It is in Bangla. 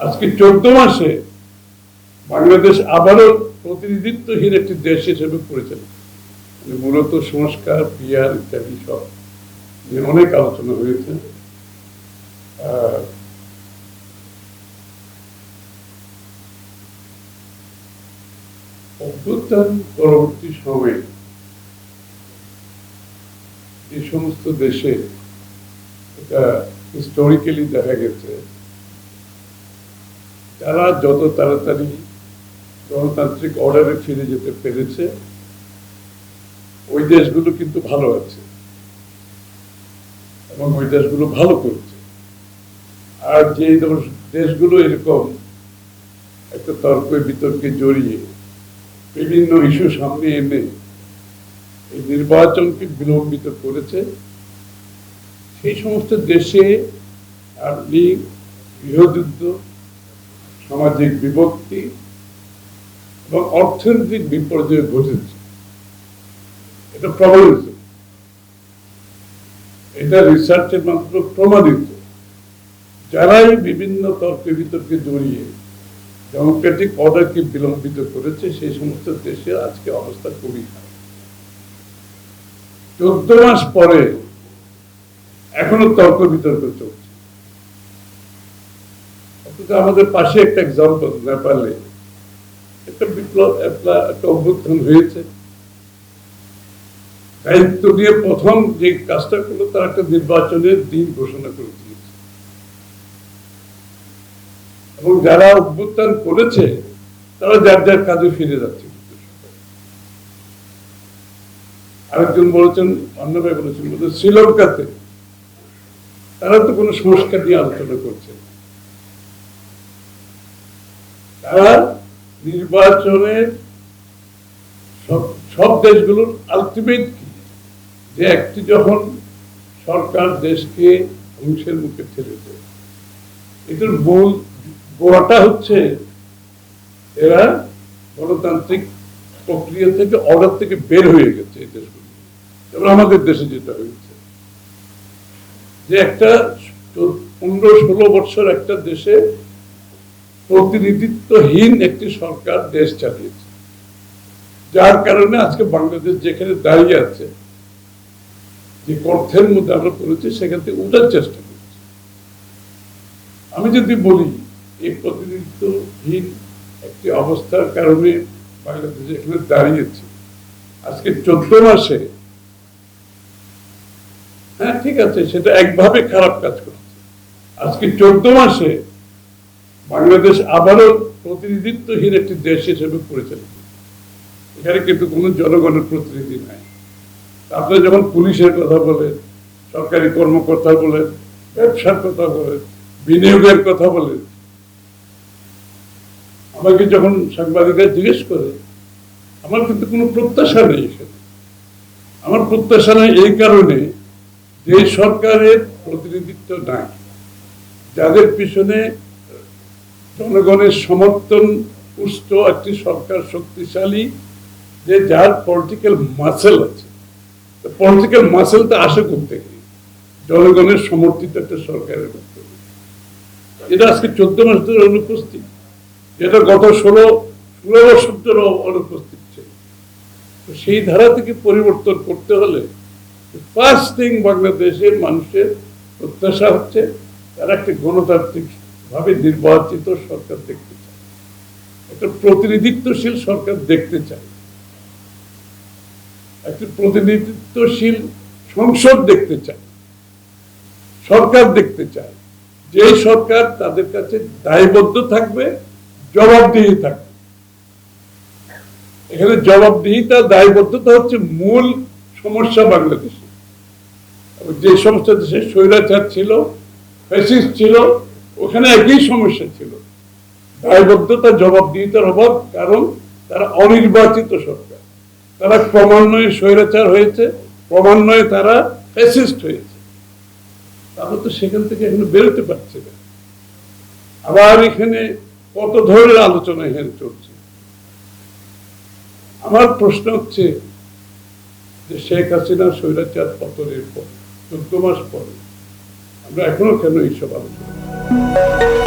আজকে চোদ্দ মাসে বাংলাদেশ আবারও প্রতিনিধিত্বহীন একটি দেশ হিসেবে পরিচালিত। মূলত সংস্কার পিয়ার ইত্যাদি সব নিয়ে অনেক আলোচনা হয়েছে। অভ্যুত্থান পরবর্তী সময়ে এই সমস্ত দেশে এটা হিস্টোরিক্যালি দেখা গেছে তারা যত তাড়াতাড়ি গণতান্ত্রিক অর্ডারে ফিরে যেতে পেরেছে, ওই দেশগুলো কিন্তু ভালো আছে। এবং ওই দেশগুলো ভালো করছে। আর যে দেশগুলো এরকম একটা তর্ক বিতর্কে জড়িয়ে বিভিন্ন ইস্যু সামনে এনে এই নির্বাচনকে বিলম্বিত করেছে, সেই সমস্ত দেশে আপনি গৃহযুদ্ধ সামাজিক বিপত্তি এবং অর্থনৈতিক বিপর্যয় ঘটেছে। এটা প্রমাণিত এটা রিসার্চের মাধ্যমে প্রমাণিত। যারাই বিভিন্ন তর্ক বিতর্কে জড়িয়ে ডেমোক্রেটিক অর্ডারকে বিলম্বিত করেছে, সেই সমস্ত দেশে আজকে অবস্থা খুবই খারাপ। চোদ্দ মাস পরে এখনও তর্ক বিতর্ক চলছে। অথচ আমাদের পাশে একটা এক্সাম্পল নেপালে একটা বিপ্লব, একটা একটা অভ্যুত্থান হয়েছে। দায়িত্ব দিয়ে প্রথম যে কাজটা করল, তার একটা নির্বাচনের দিন ঘোষণা করে দিয়েছে। এবং যারা অভ্যুত্থান করেছে, তারা যার যার কাজে ফিরে যাচ্ছে। আরেকজন বলেছেন অন্য ভাই বলছেন, শ্রীলঙ্কাতে তারা তো কোনো সংস্কার নিয়ে আলোচনা করছে না। তারা নির্বাচনের সব দেশগুলোর আলটিমেট কি? যে একটি যখন সরকার দেশকে ধ্বংসের মুখে ঠেলে দেয়। এটার মূল গোড়াটা হচ্ছে এরা গণতান্ত্রিক প্রক্রিয়া থেকে অর্ডার থেকে বের হয়ে গেছে এই দেশগুলো। যেমন আমাদের দেশে যেটা হয়েছে। যে একটা পনেরো ষোলো বছর একটা দেশে প্রতিনিধিত্বহীন একটি সরকার দেশ চালিয়েছে। যার কারণে আজকে বাংলাদেশ যেখানে দাঁড়িয়ে আছে, যে অর্থের মধ্যে আমরা পড়েছি, সেখান থেকে উঠার চেষ্টা করছি। আমি যদি বলি, এই প্রতিনিধিত্বহীন একটি অবস্থার কারণে বাংলাদেশ এখানে দাঁড়িয়েছে। আজকে চোদ্দ মাসে হ্যাঁ ঠিক আছে, সেটা একভাবে খারাপ কাজ করছে। আজকে চোদ্দ মাসে বাংলাদেশ আবারও প্রতিনিধিত্বহীন একটি দেশ হিসেবে পরিচালিত। এখানে কিন্তু কোনো জনগণের প্রতিনিধি নাই। আপনারা যখন পুলিশের কথা বলেন, সরকারি কর্মকর্তা বলেন, ব্যবসার কথা বলেন, বিনিয়োগের কথা বলেন, আমাকে যখন সাংবাদিকরা জিজ্ঞেস করে, আমার কিন্তু কোনো প্রত্যাশা নেই এখানে। আমার প্রত্যাশা নেই এই কারণে যে সরকারের প্রতিনিধিত্ব নাই। যাদের পিছনে জনগণের সমর্থন পুষ্ট একটি সরকার শক্তিশালী, যে যার পলিটিক্যাল মাসেল আছে। পলিটিক্যাল মাসেলটা আসে করতে জনগণের সমর্থিত একটা সরকারের মাধ্যমে এটা আজকে চোদ্দ মাস ধরে অনুপস্থিত, যেটা গত ষোলো ষোলো বছর ধরে অনুপস্থিত ছিল। সেই ধারা থেকে পরিবর্তন করতে হলে ফার্স্ট থিং বাংলাদেশের মানুষের প্রত্যাশা হচ্ছে, তারা একটি গণতান্ত্রিক ভাবে নির্বাচিত সরকার দেখতে চায়। একটা প্রতিনিধিত্বশীল সরকার দেখতে চায়। একটি প্রতিনিধিত্বশীল সংসদ দেখতে চায়। সরকার দেখতে চায়। যে সরকার তাদের কাছে দায়বদ্ধ থাকবে, জবাবদিহি থাকবে। এখানে জবাবদিহিতা, দায়বদ্ধতা হচ্ছে মূল সমস্যা বাংলাদেশে। যে সমস্ত দেশে স্বৈরাচার ছিল, ফ্যাসিস্ট ছিল ওখানে একই সমস্যা ছিল। দায়বদ্ধতা জবাবদিহিতার অভাব, কারণ তারা অনির্বাচিত সরকার। তারা ক্রমান্বয়ে স্বৈরাচার হয়েছে, ক্রমান্বয়ে তারা ফ্যাসিস্ট হয়েছে। তারা তো সেখান থেকে এখনও বেরোতে পারছে না। আবার এখানে কত ধরনের আলোচনা এখানে চলছে? আমার প্রশ্ন হচ্ছে যে শেখ হাসিনা স্বৈরাচার পতনের পর, চোদ্দ মাস পরে, আমরা এখনও কেন এইসব আলোচনা thank you.